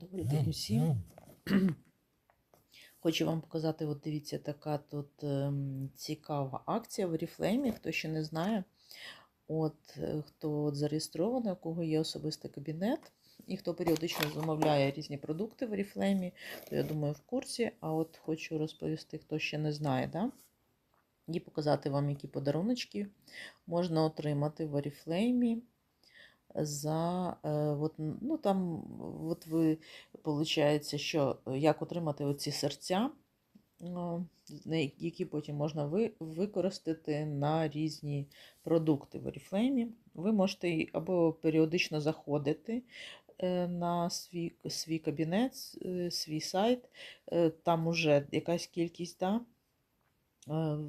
Добрий день усім. Хочу вам показати, от дивіться, така тут ем, цікава акція в Oriflame, хто ще не знає. От е, хто от зареєстрований, у кого є особистий кабінет, і хто періодично замовляє різні продукти в Oriflame, то я думаю, в курсі. А от хочу розповісти, хто ще не знає, да? і показати вам, які подаруночки можна отримати в Oriflame за е, от, ну там, от ви виходить, що е, як отримати оці серця, ну, які потім можна ви, використати на різні продукти в Oriflame. Ви можете або періодично заходити е, на свій, свій кабінет, свій сайт, там уже якась кількість, да,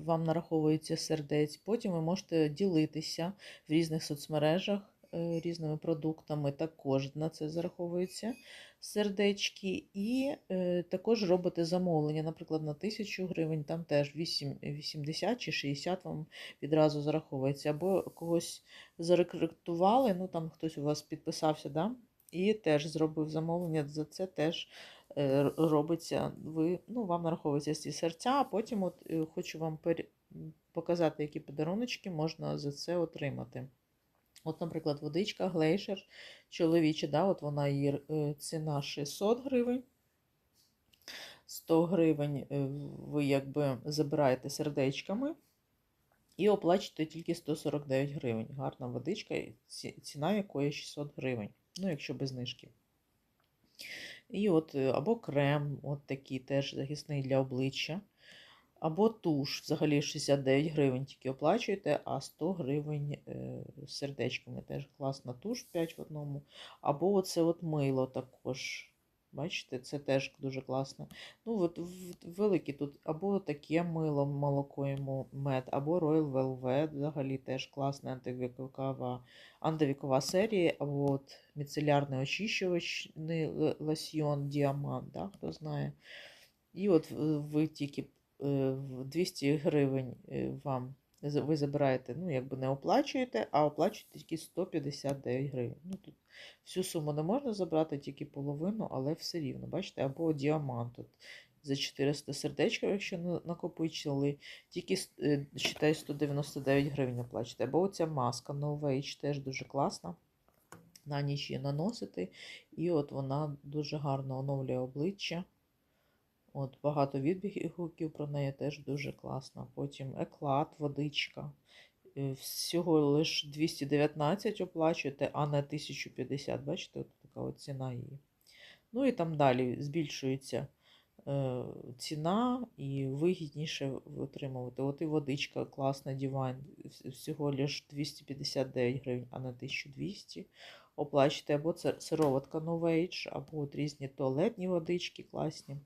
вам нараховується сердець. Потім ви можете ділитися в різних соцмережах різними продуктами. Також на це зараховуються сердечки. І е, також робите замовлення, наприклад, на 1000 гривень, там теж 8, 80 чи 60 вам відразу зараховується. Або когось зарекрутували, ну там хтось у вас підписався, да? і теж зробив замовлення, за це теж е, робиться, ви, ну, вам нараховуються ці серця, а потім от, е, хочу вам показати, які подаруночки можна за це отримати. От, наприклад, водичка Глейшер чоловіча, да, от вона її е, ціна 600 гривень. 100 гривень е, ви якби забираєте сердечками і оплачуєте тільки 149 гривень. Гарна водичка, ціна якої 600 гривень. Ну, якщо без знижки. І от е, або крем, от такий теж захисний для обличчя. Або туш, взагалі 69 гривень тільки оплачуєте, а 100 гривень е, з сердечками. Теж класна туш 5 в одному. Або оце от мило також. Бачите, це теж дуже класно. Ну, от великі тут або таке мило, молоко йому мед, або Royal Velvet, взагалі теж класна антивікова, антивікова серія, або от міцелярний очищувачний л- лосьйон Діамант, да, хто знає. І от е, ви тільки е, 200 гривень е, вам ви забираєте, ну, якби не оплачуєте, а оплачуєте тільки 159 гривень. Ну, тут всю суму не можна забрати, тільки половину, але все рівно. Бачите, або діамант. Тут за 400 сердечків, якщо накопичили, тільки е, считай 199 гривень оплачуєте. Або оця маска No Age теж дуже класна. На ніч її наносити, і от вона дуже гарно оновлює обличчя. От багато відгуків про неї теж дуже класно. Потім еклад, водичка. Е, Всього лише 219 оплачуєте, а не 1050. Бачите, от така от ціна її. Ну і там далі збільшується е, ціна і вигідніше отримувати. От і водичка класна вс- всього лише 259 гривень, а не 1200 оплачуєте. Або це сироватка Novage, або от різні туалетні водички класні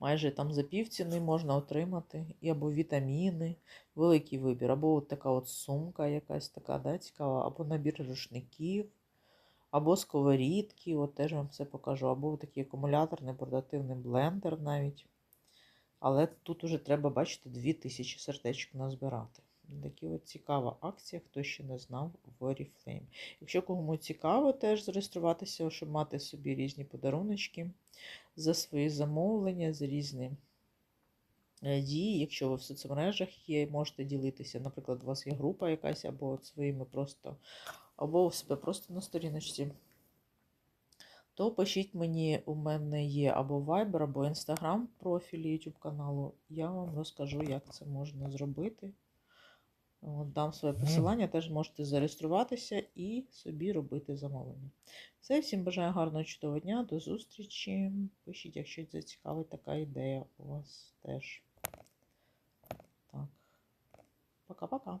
майже там за півціни можна отримати, і або вітаміни, великий вибір, або от така от сумка якась така, да, цікава, або набір рушників, або сковорідки, от теж вам все покажу, або такий акумуляторний портативний блендер навіть. Але тут уже треба, бачити, 2000 сердечок назбирати. Такі от цікава акція, хто ще не знав в Oriflame. Якщо кому цікаво теж зареєструватися, щоб мати собі різні подаруночки за свої замовлення, за різні е, дії. Якщо ви в соцмережах є, можете ділитися. Наприклад, у вас є група якась, або своїми просто, або у себе просто на сторіночці. То пишіть мені, у мене є або Viber, або Instagram профіль YouTube каналу. Я вам розкажу, як це можна зробити. От, дам своє посилання, теж можете зареєструватися і собі робити замовлення. Все, всім бажаю гарного чудового дня, до зустрічі. Пишіть, якщо зацікавить така ідея у вас теж. Так. Пока-пока.